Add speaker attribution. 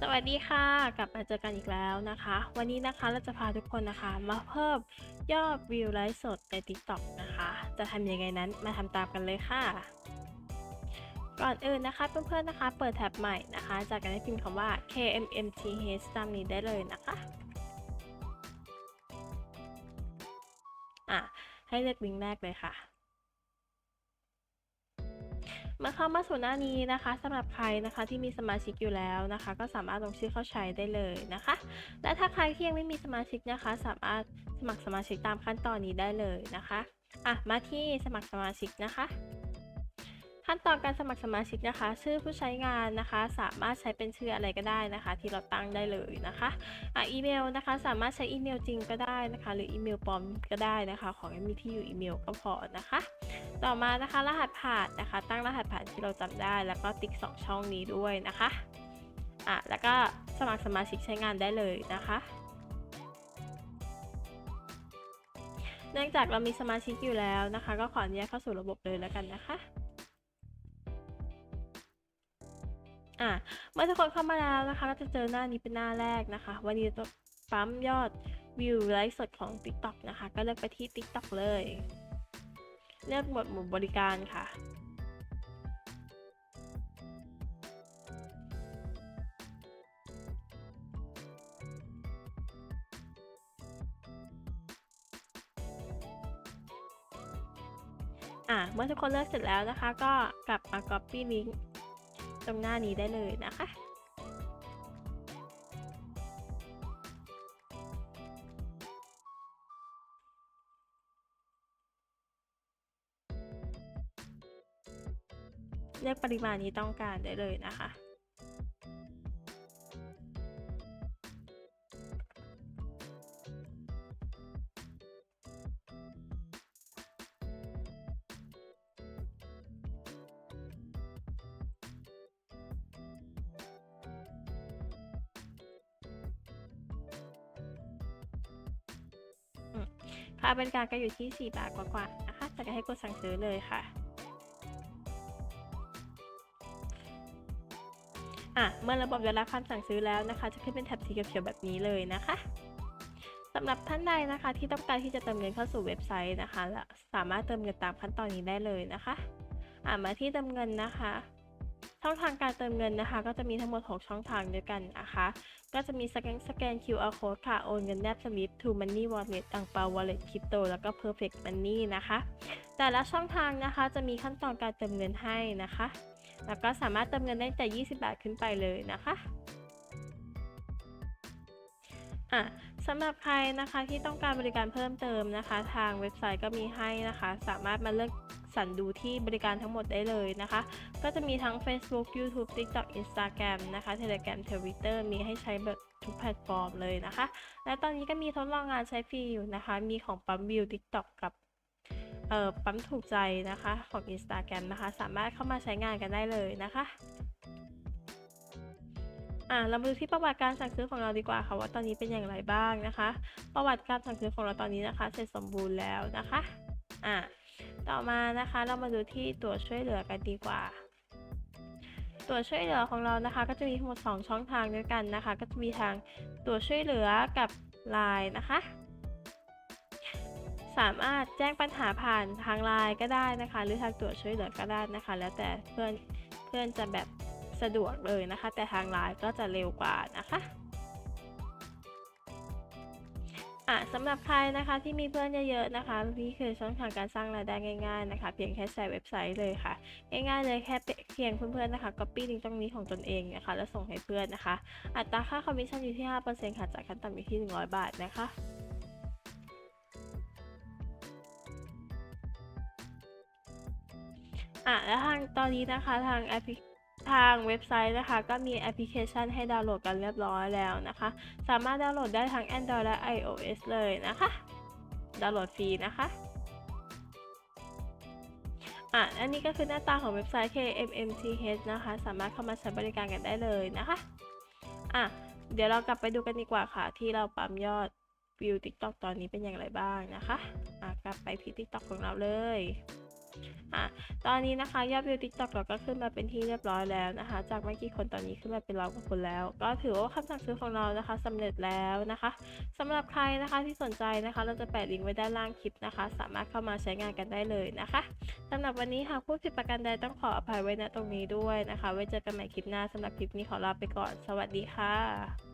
Speaker 1: สวัสดีค่ะ กลับมาเจอกันอีกแล้วนะคะ วันนี้นะคะเราจะพาทุกคนนะคะ มาเพิ่มยอดวิวไลฟ์สดใน TikTok นะคะ จะทำยังไงนั้นมาทำตามกันเลยค่ะ ก่อนอื่นนะคะเพื่อนๆนะคะ เปิดแท็บใหม่นะคะ จากการให้พิมพ์คำว่า KMMTH ตามนี้ได้เลยนะคะอะให้เลือกลิงก์แรกเลยค่ะ มื่อเข้ามาสู่หน้านี้นะคะสำหรับใครนะคะที่มีสมาชิกอยู่แล้วนะคะ ก็สามารถลงชื่อเข้าใช้ได้เลยนะคะ และถ้าใครที่ยังไม่มีสมาชิกนะคะ สามารถสมัครสมาชิกตามขั้นตอนนี้ได้เลยนะคะอะมาที่สมัครสมาชิกนะคะ ขั้นตอนการสมัครสมาชิกนะคะ ชื่อผู้ใช้งานนะคะ สามารถใช้เป็นชื่ออะไรก็ได้นะคะ ที่เราตั้งได้เลยนะคะอะอีเมลนะคะ สามารถใช้อีเมลจริงก็ได้นะคะ หรืออีเมลปลอมก็ได้นะคะ ขอให้มีที่อยู่อีเมลก็พอนะคะ ต่อมานะคะ รหัสผ่านนะคะ ตั้งรหัสผ่านที่เราจำได้ แล้วก็ติ๊กสองช่องนี้ด้วยนะคะอะแล้วก็สมัครสมาชิกใช้งานได้เลยนะคะเนื่องจากเรามีสมาชิกอยู่แล้วนะคะ ก็ขออนุญาตเข้าสู่ระบบเลยแล้วกันนะคะ อะเมื่อทุกคนเข้ามาแล้วนะคะก็จะเจอหน้านี้เป็นหน้าแรกนะคะ วันนี้จะปั๊มยอดวิวไลฟ์สดของ TikTok นะคะ ก็เลือกไปที่ TikTok เลย เลือกหมวดหมู่บริการค่ะอะเมื่อทุกคนเลือกเสร็จแล้วนะคะ ก็กลับมา copy link ตรงหน้านี้ได้เลยนะคะ เลือกปริมาณที่ต้องการได้เลยนะคะ ค่าบริการก็อยู่ที่ 4 บาทกว่าๆนะคะจะให้กดสั่งซื้อเลยค่ะอะเมื่อระบบได้รับคำสั่งซื้อแล้วนะคะ จะขึ้นเป็นแท็บสีเขียวแบบนี้เลยนะคะสำหรับท่านใดนะคะ ที่ต้องการที่จะเติมเงินเข้าสู่เว็บไซต์นะคะและสามารถเติมเงินตามขั้นตอนนี้ได้เลยนะคะ อะมาที่เติมเงินนะคะ ช่องทางการเติมเงินนะคะ ก็จะมีทั้งหมด 6 ช่องทางด้วยกันนะคะ ก็จะมีสแกนสแกน QR code ค่ะ โอนเงินแนบสลิป to money wallet ต่างเปา wallet crypto แล้วก็ perfect money นะคะ แต่ละช่องทางนะคะจะมีขั้นตอนการเติมเงินให้นะคะ แล้วก็สามารถเติมเงินได้แต่ 20 บาทขึ้นไปเลยนะคะอะสำหรับใครนะคะที่ต้องการบริการเพิ่มเติมนะคะ ทางเว็บไซต์ก็มีให้นะคะ สามารถมาเลือก สรรดูที่บริการทั้งหมดได้เลยนะคะ ก็จะมีทั้ง Facebook YouTube TikTok Instagram นะคะ Telegram Twitter มีให้ใช้แบบทุกแพลตฟอร์มเลยนะคะ และตอนนี้ก็มีทดลองงานใช้ฟรีอยู่นะคะ มีของปั๊มวิว TikTok กับเอ่อปั๊มถูกใจนะคะของ Instagram นะคะ สามารถเข้ามาใช้งานกันได้เลยนะคะอะเรามาดูที่ประวัติการสั่งซื้อของเราดีกว่าค่ะว่าตอนนี้เป็นอย่างไรบ้างนะคะ ประวัติการสั่งซื้อของเราตอนนี้นะคะ เสร็จสมบูรณ์แล้วนะคะอะ ต่อมานะคะเรามาดูที่ตัวช่วยเหลือกันดีกว่า ตัวช่วยเหลือของเรานะคะ ก็จะมีทั้งหมด 2 ช่องทางด้วยกันนะคะ ก็จะมีทางตัวช่วยเหลือกับ Line นะคะ สามารถแจ้งปัญหาผ่านทางไลน์ก็ได้นะคะ หรือทางตัวช่วยเหลือก็ได้นะคะ แล้วแต่เพื่อนเพื่อนจะแบบสะดวกเลยนะคะ แต่ทางไลน์ก็จะเร็วกว่านะคะ อะสำหรับใครนะคะที่มีเพื่อนเยอะๆนะคะนี่คือช่องทางการสร้างรายได้ง่ายๆนะคะ เพียงแค่ใช้เว็บไซต์เลยค่ะ ง่ายๆเลยแค่เพียงเพื่อนๆนะคะ copy ลิงก์ตรงนี้ของตนเองนะคะ แล้วส่งให้เพื่อนนะคะ อัตราค่าคอมมิชชั่นอยู่ที่5%ค่ะจากขั้นต่ำอยู่ที่ 100 บาทนะคะอะแล้วทางตอนนี้นะคะทางแอปพลิ ทางเว็บไซต์นะคะ ก็มีแอปพลิเคชันให้ดาวน์โหลดกันเรียบร้อยแล้วนะคะ สามารถดาวน์โหลดได้ทั้ง Android และ iOS เลยนะคะ ดาวน์โหลดฟรีนะคะอะอันนี้ก็คือหน้าตาของเว็บไซต์ KMMTH นะคะ สามารถเข้ามาใช้บริการกันได้เลยนะคะอะเดี๋ยวเรากลับไปดูกันดีกว่าค่ะ ที่เราปั๊มยอดวิว TikTok ตอนนี้เป็นอย่างไรบ้างนะคะอะกลับไปที่ TikTok ของเราเลย อะตอนนี้นะคะยอดวิว TikTok เราก็ขึ้นมาเป็นที่เรียบร้อยแล้วนะคะ จากไม่กี่คนตอนนี้ขึ้นมาเป็นร้อยกว่าคนแล้ว ก็ถือว่าคำสั่งซื้อของเรานะคะสำเร็จแล้วนะคะสำหรับใครนะคะที่สนใจนะคะ เราจะแปะลิงก์ไว้ด้านล่างคลิปนะคะ สามารถเข้ามาใช้งานกันได้เลยนะคะสำหรับวันนี้หากพูดผิดประการใดต้องขออภัยไว้ณตรงนี้ด้วยนะคะ ไว้เจอกันใหม่คลิปหน้าสำหรับคลิปนี้ขอลาไปก่อน สวัสดีค่ะ